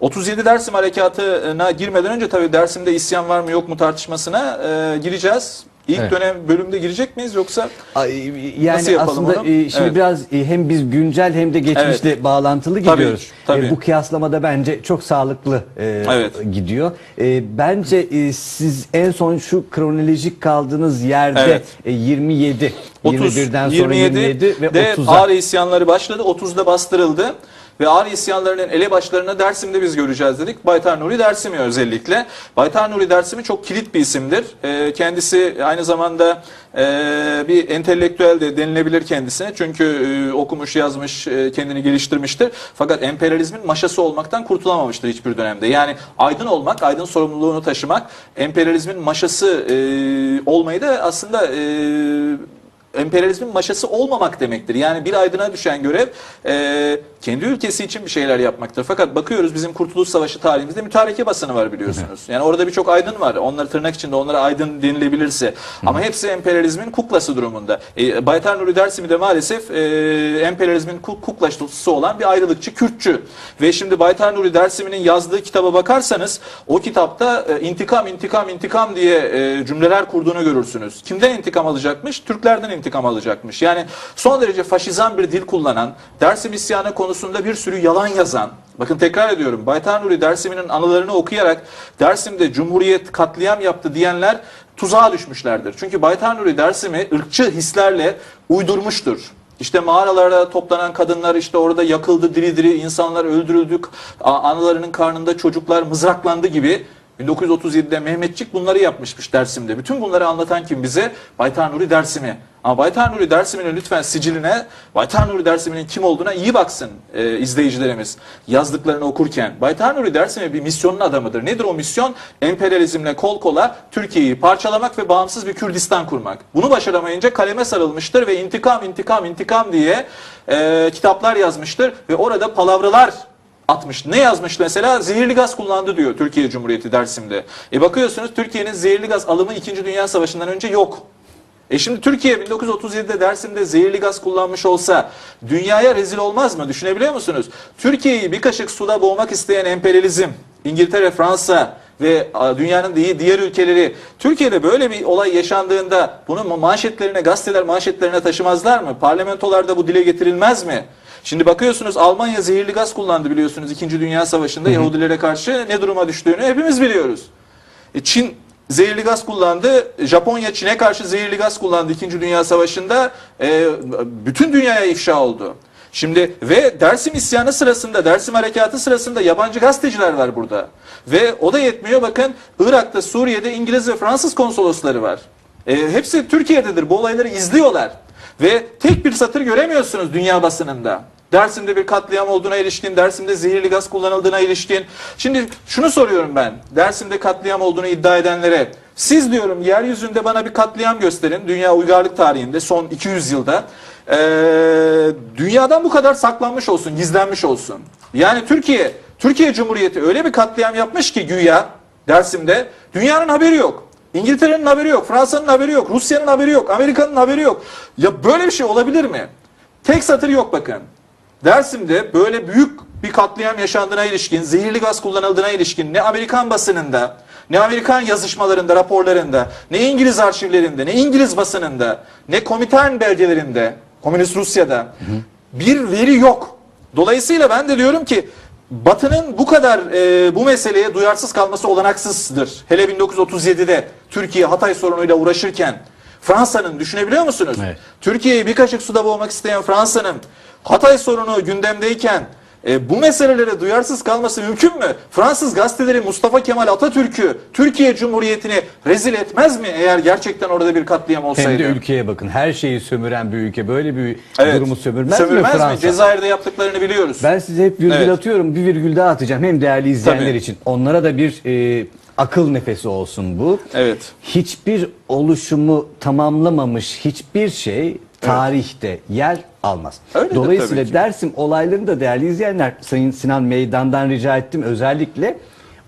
37 Dersim harekatına girmeden önce tabii Dersim'de isyan var mı yok mu tartışmasına e, gireceğiz. İlk Evet. dönem bölümde girecek miyiz yoksa Ay, Yani Nasıl yapalım aslında onu? e, şimdi Evet. biraz e, hem biz güncel hem de geçmişle bağlantılı Tabii, gidiyoruz. tabii. E, Bu kıyaslamada bence çok sağlıklı e, Evet. gidiyor. E, Bence e, siz en son şu kronolojik kaldığınız yerde Evet. e, 27, 30, 21'den sonra 27 ve de 30'a. ağır isyanları başladı. 30'da bastırıldı. Ve ağır isyanlarının elebaşlarını Dersim'de biz göreceğiz dedik. Baytar Nuri Dersim'i özellikle. Baytar Nuri Dersim'i çok kilit bir isimdir. Ee, kendisi aynı zamanda e, bir entelektüel de denilebilir kendisine. Çünkü e, okumuş, yazmış, e, kendini geliştirmiştir. Fakat emperyalizmin maşası olmaktan kurtulamamıştır hiçbir dönemde. Yani aydın olmak, aydın sorumluluğunu taşımak, emperyalizmin maşası e, olmayı da aslında e, emperyalizmin maşası olmamak demektir. Yani bir aydına düşen görev e, kendi ülkesi için bir şeyler yapmaktır. Fakat bakıyoruz bizim Kurtuluş Savaşı tarihimizde mütareke basını var biliyorsunuz. Yani orada birçok aydın var. Onları tırnak içinde onlara aydın denilebilirse. Ama hepsi emperyalizmin kuklası durumunda. E, Baytar Nuri Dersimi de maalesef e, emperyalizmin kuk kuklası olan bir ayrılıkçı Kürtçü. Ve şimdi Baytar Nuri Dersimi'nin yazdığı kitaba bakarsanız o kitapta e, intikam intikam intikam diye e, cümleler kurduğunu görürsünüz. Kimden intikam alacakmış? Türklerden intikam alacakmış. Yani son derece faşizan bir dil kullanan, Dersim isyanı konusunda bir sürü yalan yazan, bakın tekrar ediyorum Baytar Nuri Dersim'in anılarını okuyarak Dersim'de Cumhuriyet katliam yaptı diyenler tuzağa düşmüşlerdir. Çünkü Baytar Nuri Dersim'i ırkçı hislerle uydurmuştur. İşte mağaralarda toplanan kadınlar işte orada yakıldı diri diri insanlar öldürüldü a- analarının karnında çocuklar mızraklandı gibi 1937'de Mehmetçik bunları yapmışmış Dersim'de. Bütün bunları anlatan kim bize? Baytar Nuri Dersim'i. Ama Baytar Nuri Dersim'in lütfen siciline, Baytar Nuri Dersim'in kim olduğuna iyi baksın e, izleyicilerimiz yazdıklarını okurken. Baytar Nuri Dersim'i bir misyonun adamıdır. Nedir o misyon? Emperyalizmle kol kola Türkiye'yi parçalamak ve bağımsız bir Kürdistan kurmak. Bunu başaramayınca kaleme sarılmıştır ve intikam, intikam, intikam diye e, kitaplar yazmıştır ve orada palavralar atmış. Ne yazmış mesela? Zehirli gaz kullandı diyor Türkiye Cumhuriyeti Dersim'de. E bakıyorsunuz Türkiye'nin zehirli gaz alımı 2. Dünya Savaşı'ndan önce yok. E şimdi Türkiye 1937'de Dersim'de zehirli gaz kullanmış olsa dünyaya rezil olmaz mı? Düşünebiliyor musunuz? Türkiye'yi bir kaşık suda boğmak isteyen emperyalizm, İngiltere, Fransa ve dünyanın di- diğer ülkeleri Türkiye'de böyle bir olay yaşandığında bunu ma- manşetlerine, gazeteler manşetlerine taşımazlar mı? Parlamentolarda bu dile getirilmez mi? Şimdi bakıyorsunuz Almanya zehirli gaz kullandı biliyorsunuz 2. Dünya Savaşı'nda Yahudilere karşı ne duruma düştüğünü hepimiz biliyoruz. E, Çin zehirli gaz kullandı. Japonya Çin'e karşı zehirli gaz kullandı 2. Dünya Savaşı'nda. E, bütün dünyaya ifşa oldu. Şimdi ve Dersim isyanı sırasında, Dersim harekatı sırasında yabancı gazeteciler var burada. Ve o da yetmiyor bakın Irak'ta, Suriye'de İngiliz ve Fransız konsolosları var. E, hepsi Türkiye'dedir. Bu olayları izliyorlar. Ve tek bir satır göremiyorsunuz dünya basınında. Dersim'de bir katliam olduğuna ilişkin, Dersim'de zehirli gaz kullanıldığına ilişkin. Şimdi şunu soruyorum ben, Dersim'de katliam olduğunu iddia edenlere. Siz diyorum yeryüzünde bana bir katliam gösterin, dünya uygarlık tarihinde son 200 yılda. Ee, dünyadan bu kadar saklanmış olsun, gizlenmiş olsun. Yani Türkiye, Türkiye Cumhuriyeti öyle bir katliam yapmış ki güya Dersim'de, dünyanın haberi yok. İngiltere'nin haberi yok, Fransa'nın haberi yok, Rusya'nın haberi yok, Amerika'nın haberi yok. Ya böyle bir şey olabilir mi? Tek satır yok bakın. Dersim'de böyle büyük bir katliam yaşandığına ilişkin, zehirli gaz kullanıldığına ilişkin ne Amerikan basınında, ne Amerikan yazışmalarında, raporlarında, ne İngiliz arşivlerinde, ne İngiliz basınında, ne Komintern belgelerinde, Komünist Rusya'da bir veri yok. Dolayısıyla ben de diyorum ki Batı'nın bu kadar e, bu meseleye duyarsız kalması olanaksızdır. Hele 1937'de Türkiye Hatay sorunuyla uğraşırken Fransa'nın düşünebiliyor musunuz? Evet. Türkiye'yi bir kaşık suda boğmak isteyen Fransa'nın Hatay sorunu gündemdeyken e, bu meselelere duyarsız kalması mümkün mü? Fransız gazeteleri Mustafa Kemal Atatürk'ü, Türkiye Cumhuriyeti'ni rezil etmez mi eğer gerçekten orada bir katliam olsaydı? Hem de ülkeye bakın. Her şeyi sömüren bir ülke böyle bir Evet. durumu sömürmez, Sömürmez mi mi? Fransa? Cezayir'de yaptıklarını biliyoruz. Ben size hep virgül Evet. atıyorum. Bir virgül daha atacağım. Hem değerli izleyenler Tabii. için. Onlara da bir e, akıl nefesi olsun bu. Evet. Hiçbir oluşumu tamamlamamış hiçbir şey tarihte yer almaz. Öyledir Dolayısıyla ki. Dersim olaylarında değerli izleyenler Sayın Sinan Meydan'dan rica ettim özellikle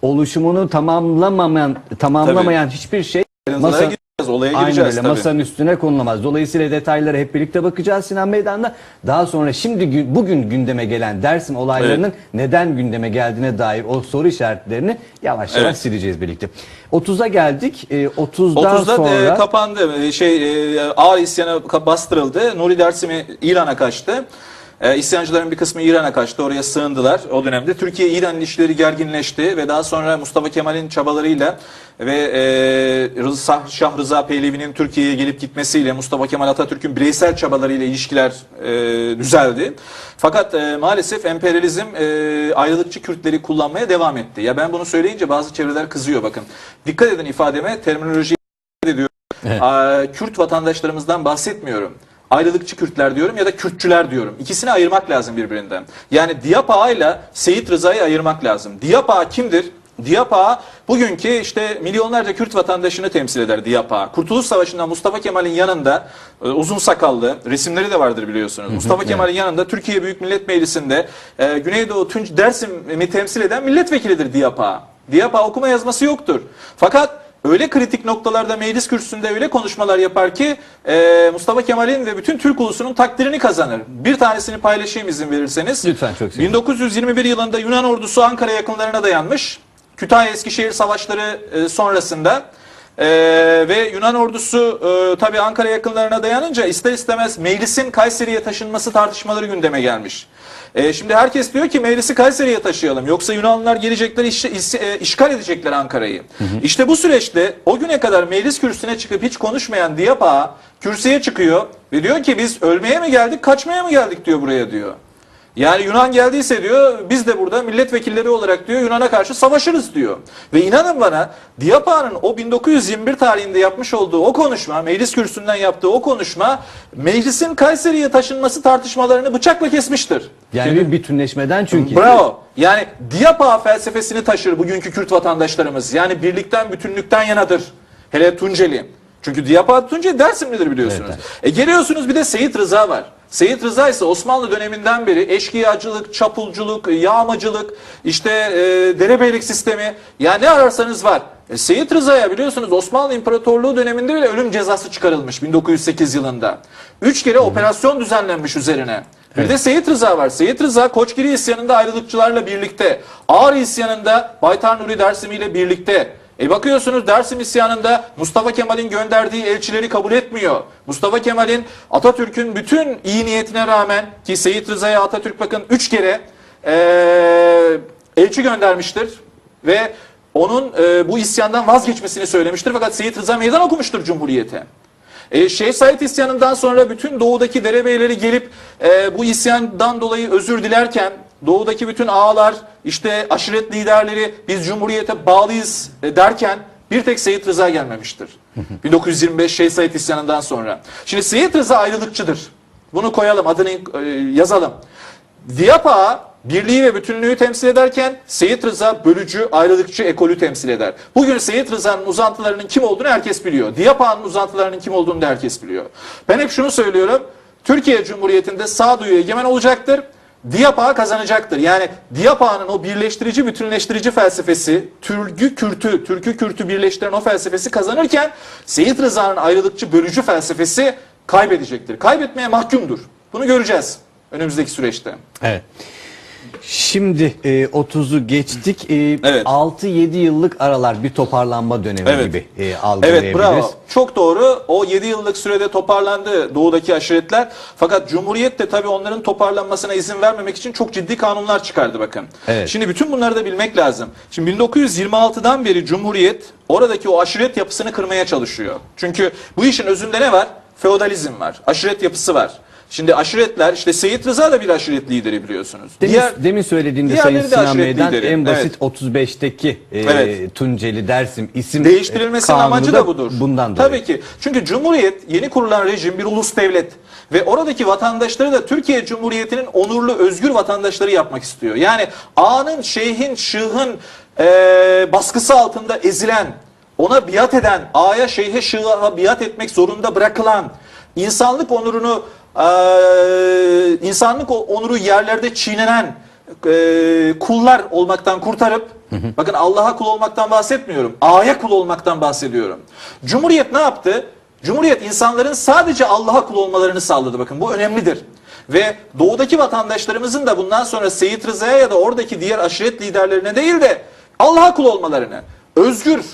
oluşumunu tamamlamayan tamamlamayan hiçbir şey masa olaya Aynen gireceğiz öyle tabii. masanın üstüne konulamaz. Dolayısıyla detaylara hep birlikte bakacağız Sinan Meydan'da. Daha sonra şimdi gü- bugün gündeme gelen Dersim olaylarının neden gündeme geldiğine dair o soru işaretlerini yavaş yavaş Evet. sileceğiz birlikte. 30'a geldik. Ee, 30'dan 30'da sonra e, kapandı. E, Şey e, ağır isyana ka- bastırıldı. Nuri Dersimi İran'a kaçtı. E, isyancıların bir kısmı İran'a kaçtı. Oraya sığındılar o dönemde. Türkiye-İran ilişkileri gerginleşti ve daha sonra Mustafa Kemal'in çabalarıyla ve e, Rıza, Şah Rıza Pehlevi'nin Türkiye'ye gelip gitmesiyle Mustafa Kemal Atatürk'ün bireysel çabalarıyla ilişkiler e, düzeldi. Fakat e, maalesef emperyalizm e, ayrılıkçı Kürtleri kullanmaya devam etti. Ya ben bunu söyleyince bazı çevreler kızıyor bakın. Dikkat edin ifademe terminoloji ediyorum. Aa, Kürt vatandaşlarımızdan bahsetmiyorum. Ayrılıkçı Kürtler diyorum ya da Kürtçüler diyorum. İkisini ayırmak lazım birbirinden. Yani Diyap Ağa ile Seyit Rıza'yı ayırmak lazım. Diyap Ağa kimdir? Diyap Ağa bugünkü işte milyonlarca Kürt vatandaşını temsil eder Diyap Ağa. Kurtuluş Savaşı'nda Mustafa Kemal'in yanında e, uzun sakallı resimleri de vardır biliyorsunuz. Mustafa Kemal'in yanında Türkiye Büyük Millet Meclisi'nde e, Güneydoğu Tunç Dersim'i temsil eden milletvekilidir Diyap Ağa. Diyap Ağa okuma yazması yoktur. Fakat öyle kritik noktalarda meclis kürsüsünde öyle konuşmalar yapar ki e, Mustafa Kemal'in ve bütün Türk ulusunun takdirini kazanır. Bir tanesini paylaşayım izin verirseniz. Lütfen, çok sevinirim. 1921 yılında Yunan ordusu Ankara yakınlarına dayanmış. Kütahya Eskişehir savaşları e, sonrasında e, ve Yunan ordusu e, tabi Ankara yakınlarına dayanınca ister istemez meclisin Kayseri'ye taşınması tartışmaları gündeme gelmiş. E, şimdi herkes diyor ki meclisi Kayseri'ye taşıyalım yoksa Yunanlılar gelecekler iş, iş- e, işgal edecekler Ankara'yı. İşte bu süreçte o güne kadar meclis kürsüsüne çıkıp hiç konuşmayan Diyap Ağa kürsüye çıkıyor ve diyor ki biz ölmeye mi geldik kaçmaya mı geldik diyor buraya diyor. Yani Yunan geldiyse diyor biz de burada milletvekilleri olarak diyor Yunan'a karşı savaşırız diyor. Ve inanın bana Diyapa'nın o 1921 tarihinde yapmış olduğu o konuşma, meclis kürsüsünden yaptığı o konuşma meclisin Kayseri'ye taşınması tartışmalarını bıçakla kesmiştir. yani bir bütünleşmeden çünkü. Bravo. Yani Diyapa felsefesini taşır bugünkü Kürt vatandaşlarımız. Yani birlikten, bütünlükten yanadır. Hele Tunceli. Çünkü Diyapa Tunceli Dersimlidir biliyorsunuz. E geliyorsunuz bir de Seyit Rıza var. Seyit Rıza ise Osmanlı döneminden beri eşkıyacılık, çapulculuk, yağmacılık, işte e, derebeylik sistemi ya ne ararsanız var. E, Seyit Rıza'ya biliyorsunuz Osmanlı İmparatorluğu döneminde bile ölüm cezası çıkarılmış 1908 yılında. Üç kere operasyon düzenlenmiş üzerine. Bir de Seyit Rıza var. Seyit Rıza Koçgiri isyanında ayrılıkçılarla birlikte, Ağrı isyanında Baytar Nuri Dersimi ile birlikte. E bakıyorsunuz Dersim isyanında Mustafa Kemal'in gönderdiği elçileri kabul etmiyor. Mustafa Kemal'in Atatürk'ün bütün iyi niyetine rağmen ki Seyit Rıza'ya Atatürk bakın 3 kere eee, elçi göndermiştir ve onun e, bu isyandan vazgeçmesini söylemiştir. Fakat Seyit Rıza meydan okumuştur Cumhuriyete. E, Şeyh Said isyanından sonra bütün doğudaki derebeyleri gelip e, bu isyandan dolayı özür dilerken doğudaki bütün ağalar işte aşiret liderleri biz cumhuriyete bağlıyız e, derken bir tek Seyit Rıza gelmemiştir. 1925 Şeyh Said isyanından sonra. Şimdi Seyit Rıza ayrılıkçıdır. Bunu koyalım adını e, yazalım. Diyap Ağa birliği ve bütünlüğü temsil ederken Seyit Rıza bölücü, ayrılıkçı ekolü temsil eder. Bugün Seyit Rıza'nın uzantılarının kim olduğunu herkes biliyor. Diyap Ağa'nın uzantılarının kim olduğunu da herkes biliyor. Ben hep şunu söylüyorum. Türkiye Cumhuriyeti'nde sağduyu egemen olacaktır. Diyap Ağa kazanacaktır. Yani Diyap Ağa'nın o birleştirici, bütünleştirici felsefesi, Türkü Kürtü, Türkü Kürtü birleştiren o felsefesi kazanırken Seyit Rıza'nın ayrılıkçı, bölücü felsefesi kaybedecektir. Kaybetmeye mahkumdur. Bunu göreceğiz önümüzdeki süreçte. Evet. Şimdi e, 30'u geçtik. E, Evet. 6-7 yıllık aralar bir toparlanma dönemi Evet. gibi e, algılayabiliriz. Evet bravo. Çok doğru. O 7 yıllık sürede toparlandı doğudaki aşiretler. Fakat Cumhuriyet de tabii onların toparlanmasına izin vermemek için çok ciddi kanunlar çıkardı bakın. Evet. Şimdi bütün bunları da bilmek lazım. Şimdi 1926'dan beri Cumhuriyet oradaki o aşiret yapısını kırmaya çalışıyor. Çünkü bu işin özünde ne var? Feodalizm var. Aşiret yapısı var. Şimdi aşiretler işte Seyit Rıza da bir aşiret lideri biliyorsunuz. Demin, Diğer demin söylediğinde Sayın Sinan Bey'den lideri. en basit Evet. 35'teki e, Evet. Tunceli Dersim isim Değiştirilmesinin e, kanunu amacı da budur. Bundan dolayı. Tabii ki. Çünkü Cumhuriyet yeni kurulan rejim bir ulus devlet ve oradaki vatandaşları da Türkiye Cumhuriyeti'nin onurlu özgür vatandaşları yapmak istiyor. Yani ağanın, şeyhin, şığın eee, baskısı altında ezilen, ona biat eden, ağaya, şeyhe, şığa biat etmek zorunda bırakılan, insanlık onurunu eee, insanlık onuru yerlerde çiğnenen e, kullar olmaktan kurtarıp bakın Allah'a kul olmaktan bahsetmiyorum. A'ya kul olmaktan bahsediyorum. Cumhuriyet ne yaptı? Cumhuriyet insanların sadece Allah'a kul olmalarını sağladı. Bakın bu önemlidir. Ve doğudaki vatandaşlarımızın da bundan sonra Seyit Rıza'ya ya da oradaki diğer aşiret liderlerine değil de Allah'a kul olmalarını, özgür,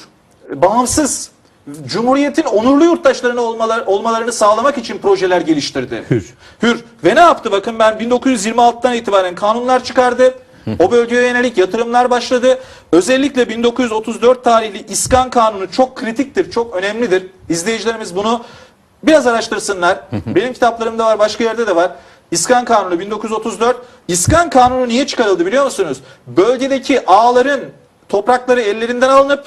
bağımsız, Cumhuriyetin onurlu yurttaşlarına olmalar, olmalarını sağlamak için projeler geliştirdi. Hür. Hür. Ve ne yaptı? Bakın ben 1926'dan itibaren kanunlar çıkardı. O bölgeye yönelik yatırımlar başladı. Özellikle 1934 tarihli İskan Kanunu çok kritiktir, çok önemlidir. İzleyicilerimiz bunu biraz araştırsınlar. Benim kitaplarımda var, başka yerde de var. İskan Kanunu 1934. İskan Kanunu niye çıkarıldı biliyor musunuz? Bölgedeki ağların toprakları ellerinden alınıp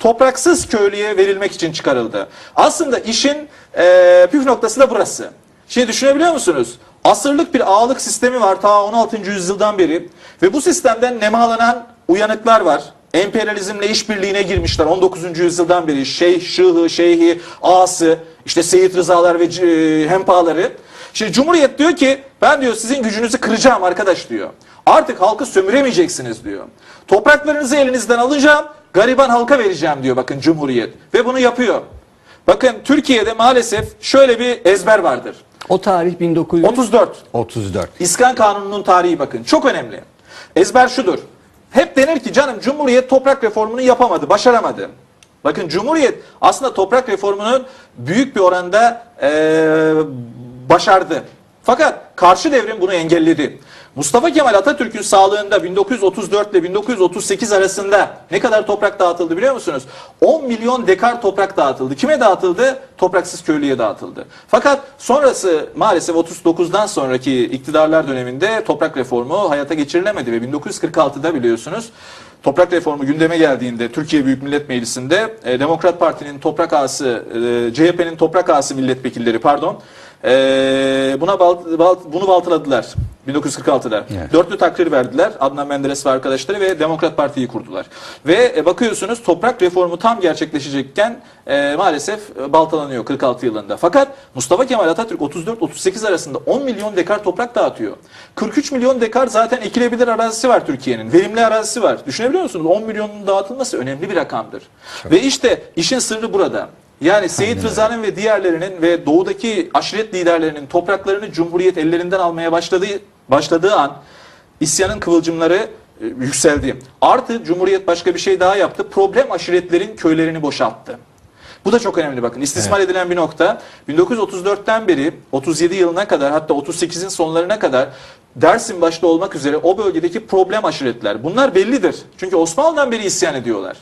topraksız köylüye verilmek için çıkarıldı. Aslında işin eee püf noktası da burası. Şimdi düşünebiliyor musunuz? Asırlık bir ağalık sistemi var ta 16. yüzyıldan beri ve bu sistemden nemalanan uyanıklar var. Emperyalizmle işbirliğine girmişler 19. yüzyıldan beri. Şeyh, şıhı, şeyhi, ağası, işte Seyit Rızalar ve c- hempaları. Şimdi Cumhuriyet diyor ki ben diyor sizin gücünüzü kıracağım arkadaş diyor. Artık halkı sömüremeyeceksiniz diyor. Topraklarınızı elinizden alacağım, gariban halka vereceğim diyor bakın Cumhuriyet. Ve bunu yapıyor. Bakın Türkiye'de maalesef şöyle bir ezber vardır. O tarih 1934. 34. İskan Kanunu'nun tarihi bakın. Çok önemli. Ezber şudur. Hep denir ki canım Cumhuriyet toprak reformunu yapamadı, başaramadı. Bakın Cumhuriyet aslında toprak reformunun büyük bir oranda eee, başardı. Fakat karşı devrim bunu engelledi. Mustafa Kemal Atatürk'ün sağlığında 1934 ile 1938 arasında ne kadar toprak dağıtıldı biliyor musunuz? 10 milyon dekar toprak dağıtıldı. Kime dağıtıldı? Topraksız köylüye dağıtıldı. Fakat sonrası maalesef 39'dan sonraki iktidarlar döneminde toprak reformu hayata geçirilemedi ve 1946'da biliyorsunuz Toprak reformu gündeme geldiğinde Türkiye Büyük Millet Meclisi'nde e, Demokrat Parti'nin toprak ağası, e, CHP'nin toprak ağası milletvekilleri pardon e, buna balt, balt, bunu baltaladılar 1946'da. Evet. Dörtlü takdir verdiler Adnan Menderes ve arkadaşları ve Demokrat Parti'yi kurdular. Ve e, bakıyorsunuz toprak reformu tam gerçekleşecekken e, maalesef e, baltalanıyor 46 yılında. Fakat Mustafa Kemal Atatürk 34-38 arasında 10 milyon dekar toprak dağıtıyor. 43 milyon dekar zaten ekilebilir arazisi var Türkiye'nin. Verimli arazisi var. Düşünebiliyor musunuz? 10 milyonun dağıtılması önemli bir rakamdır. Ve işte işin sırrı burada. Yani Seyit Rıza'nın ve diğerlerinin ve doğudaki aşiret liderlerinin topraklarını Cumhuriyet ellerinden almaya başladığı başladığı an isyanın kıvılcımları e, yükseldi. Artı Cumhuriyet başka bir şey daha yaptı. Problem aşiretlerin köylerini boşalttı. Bu da çok önemli bakın. İstismar edilen bir nokta. 1934'ten beri 37 yılına kadar hatta 38'in sonlarına kadar Dersim başta olmak üzere o bölgedeki problem aşiretler. Bunlar bellidir. Çünkü Osmanlı'dan beri isyan ediyorlar.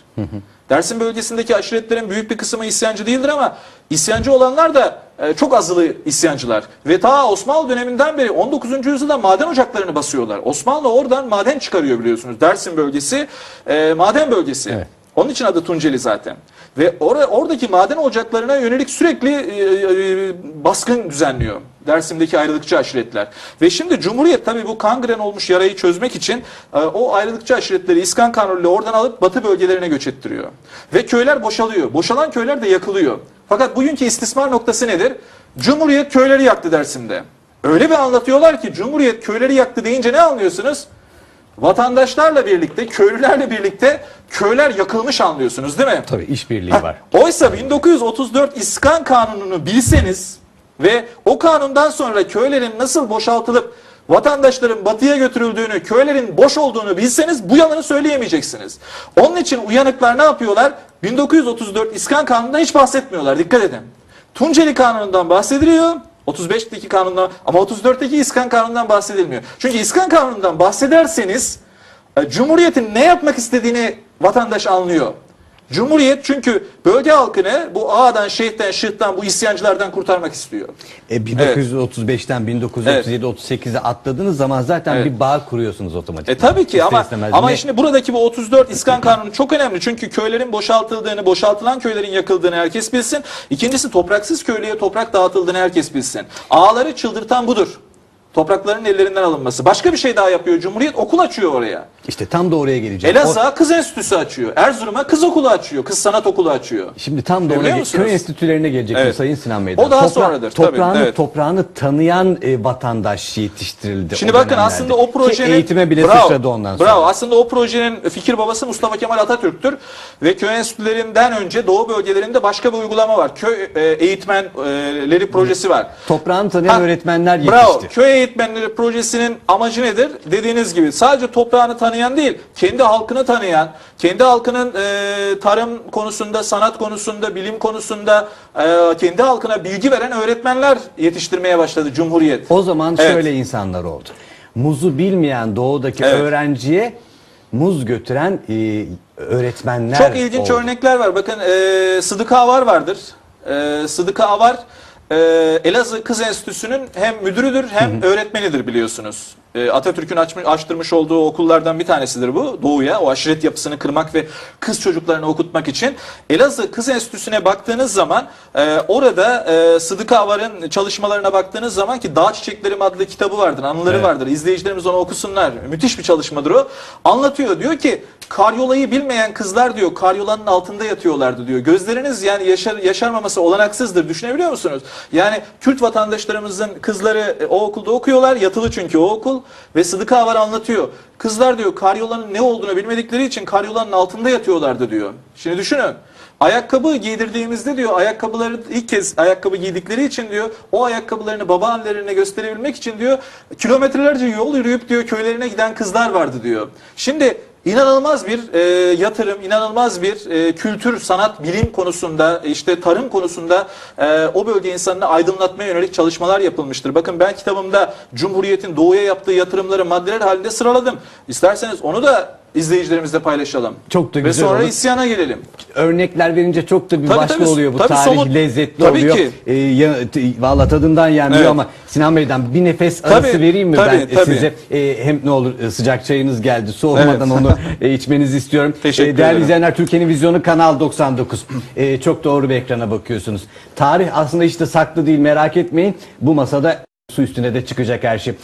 Dersim bölgesindeki aşiretlerin büyük bir kısmı isyancı değildir ama isyancı olanlar da e, çok azılı isyancılar. Ve ta Osmanlı döneminden beri 19. yüzyılda maden ocaklarını basıyorlar. Osmanlı oradan maden çıkarıyor biliyorsunuz. Dersim bölgesi e, maden bölgesi. Evet. Onun için adı Tunceli zaten. Ve or- oradaki maden ocaklarına yönelik sürekli e, e, baskın düzenliyor. Dersim'deki ayrılıkçı aşiretler. Ve şimdi Cumhuriyet tabii bu kangren olmuş yarayı çözmek için e, o ayrılıkçı aşiretleri İskan Kanunu ile oradan alıp batı bölgelerine göç ettiriyor. Ve köyler boşalıyor. Boşalan köyler de yakılıyor. Fakat bugünkü istismar noktası nedir? Cumhuriyet köyleri yaktı Dersim'de. Öyle bir anlatıyorlar ki Cumhuriyet köyleri yaktı deyince ne anlıyorsunuz? Vatandaşlarla birlikte, köylülerle birlikte köyler yakılmış anlıyorsunuz değil mi? Tabii işbirliği var. Oysa 1934 İskan Kanunu'nu bilseniz ve o kanundan sonra köylerin nasıl boşaltılıp vatandaşların batıya götürüldüğünü, köylerin boş olduğunu bilseniz bu yalanı söyleyemeyeceksiniz. Onun için uyanıklar ne yapıyorlar? 1934 İskan Kanunu'ndan hiç bahsetmiyorlar. Dikkat edin. Tunceli Kanunu'ndan bahsediliyor. 35'teki kanundan ama 34'teki İskan Kanunu'ndan bahsedilmiyor. Çünkü İskan Kanunu'ndan bahsederseniz e, Cumhuriyet'in ne yapmak istediğini vatandaş anlıyor. Cumhuriyet çünkü bölge halkını bu A'dan, Şeyh'ten, Şıh'tan, bu isyancılardan kurtarmak istiyor. E, 1935'ten 1937 38'e atladığınız zaman zaten Evet. bir bağ kuruyorsunuz otomatik. E tabii ki ama ama Ne- şimdi buradaki bu 34 İskan Kanunu çok önemli. Çünkü köylerin boşaltıldığını, boşaltılan köylerin yakıldığını herkes bilsin. İkincisi topraksız köylüye toprak dağıtıldığını herkes bilsin. Ağları çıldırtan budur. Toprakların ellerinden alınması. Başka bir şey daha yapıyor. Cumhuriyet okul açıyor oraya. İşte tam da oraya geleceğim. Elazığ'a kız enstitüsü açıyor. Erzurum'a kız okulu açıyor. Kız sanat okulu açıyor. Şimdi tam da Biliyor ge- musunuz? köy enstitülerine gelecektim Evet. Sayın Sinan Bey'den. O daha sonradır, tabii, Toprağını, evet. toprağını tanıyan e, vatandaş yetiştirildi. Şimdi o bakın dönemlerde. aslında o Ki projenin eğitime bile sıçradı ondan sonra. Bravo. Aslında o projenin fikir babası Mustafa Kemal Atatürk'tür ve köy enstitülerinden önce Doğu bölgelerinde başka bir uygulama var. Köy e, eğitmenleri projesi var. Toprağını tanıyan Ha, öğretmenler yetişti. Bravo. Köy eğitmenleri projesinin amacı nedir? Dediğiniz gibi sadece toprağını tanıyan değil, kendi halkını tanıyan, kendi halkının e, tarım konusunda, sanat konusunda, bilim konusunda e, kendi halkına bilgi veren öğretmenler yetiştirmeye başladı Cumhuriyet. O zaman Evet. şöyle insanlar oldu. Muzu bilmeyen doğudaki Evet. öğrenciye muz götüren e, öğretmenler Çok ilginç oldu. örnekler var. Bakın e, Sıdıka Avar vardır. E, Sıdıka Avar e, Elazığ Kız Enstitüsü'nün hem müdürüdür hem öğretmenidir biliyorsunuz. E, Atatürk'ün açmış, açtırmış olduğu okullardan bir tanesidir bu Doğu'ya. O aşiret yapısını kırmak ve kız çocuklarını okutmak için. Elazığ Kız Enstitüsü'ne baktığınız zaman e, orada e, Sıdıka Avar'ın çalışmalarına baktığınız zaman ki Dağ Çiçeklerim adlı kitabı vardır, anıları Evet. vardır. İzleyicilerimiz onu okusunlar. Müthiş bir çalışmadır o. Anlatıyor diyor ki karyolayı bilmeyen kızlar diyor karyolanın altında yatıyorlardı diyor. Gözleriniz yani yaşar, yaşarmaması olanaksızdır. Düşünebiliyor musunuz? Yani Kürt vatandaşlarımızın kızları e, o okulda okuyorlar. Yatılı çünkü o okul. Ve Sıdıka Avar anlatıyor. Kızlar diyor karyolanın ne olduğunu bilmedikleri için karyolanın altında yatıyorlardı diyor. Şimdi düşünün. Ayakkabı giydirdiğimizde diyor ayakkabıları ilk kez ayakkabı giydikleri için diyor o ayakkabılarını babaannelerine gösterebilmek için diyor kilometrelerce yol yürüyüp diyor köylerine giden kızlar vardı diyor. Şimdi inanılmaz bir e, yatırım, inanılmaz bir e, kültür, sanat, bilim konusunda, işte tarım konusunda e, o bölge insanını aydınlatmaya yönelik çalışmalar yapılmıştır. Bakın ben kitabımda Cumhuriyet'in doğuya yaptığı yatırımları maddeler halinde sıraladım. İsterseniz onu da izleyicilerimizle paylaşalım. Çok da Ve güzel sonra olur. isyana gelelim. Örnekler verince çok da bir Tabii, başka tabii. oluyor bu Tabii, tarih somut. lezzetli Tabii oluyor. ki. Ee, ya, t- valla tadından yenmiyor Evet. ama Sinan Bey'den bir nefes arası Tabii, vereyim mi tabii, ben tabii. size? Ee, hem ne olur e, sıcak çayınız geldi soğumadan Evet. onu e, içmenizi istiyorum. Teşekkür değerli ederim. izleyenler Türkiye'nin vizyonu Kanal 99. Ee, çok doğru bir ekrana bakıyorsunuz. Tarih aslında işte saklı değil merak etmeyin. Bu masada su üstüne de çıkacak her şey.